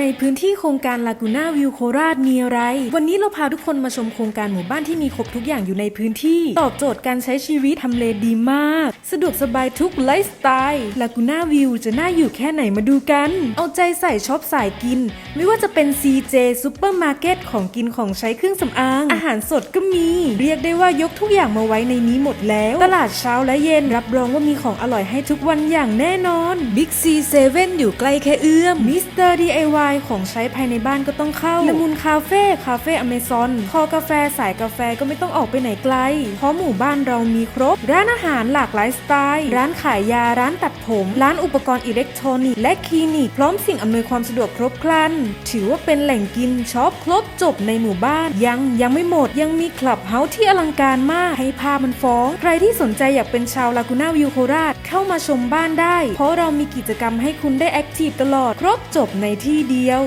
ในพื้นที่โครงการลากูน่าวิวโคราชมีอะไร วันนี้เราพาทุกคนมาชมโครงการหมู่บ้านที่มีครบทุกอย่างอยู่ในพื้นที่ ตอบโจทย์การใช้ชีวิตทำเลดีมาก สะดวกสบายทุกไลฟ์สไตล์ลากูน่าวิวจะน่าอยู่แค่ไหนมาดูกัน เอาใจใส่ช็อปสายกิน ไม่ว่าจะเป็น CJ ซูเปอร์มาร์เก็ตของกินของใช้เครื่องสำอาง อาหารสดก็มี เรียกได้ว่ายกทุกอย่างมาไว้ในนี้หมดแล้ว ตลาดเช้าและเย็นรับรองว่ามีของอร่อยให้ทุกวันอย่างแน่นอน Big C 7 อยู่ใกล้แค่เอื้อมมิสเตอร์ DIY ของใช้ภายในบ้านก็ต้องเข้าละมุนคาเฟ่คาเฟ่อเมซอนคอกาแฟสายกาแฟก็ไม่ต้องออกไปไหนไกล เพราะหมู่บ้านเรามีครบ ร้านอาหารหลากหลายสไตล์ ร้านขายยาร้านตัดผม ร้านอุปกรณ์อิเล็กทรอนิกส์และคลินิก พร้อมสิ่งอำนวยความสะดวกครบครัน ถือว่าเป็นแหล่งกินช็อปครบจบในหมู่บ้าน ยังยังไม่หมดยังมีคลับเฮาส์ที่อลังการมากให้ภาพมันฟ้อง ใครที่สนใจอยากเป็นชาวลากูน่าวิวโคราชเข้ามาชมบ้านได้ เพราะเรามีกิจกรรมให้คุณได้แอคทีฟตลอดครบจบในที่ดียว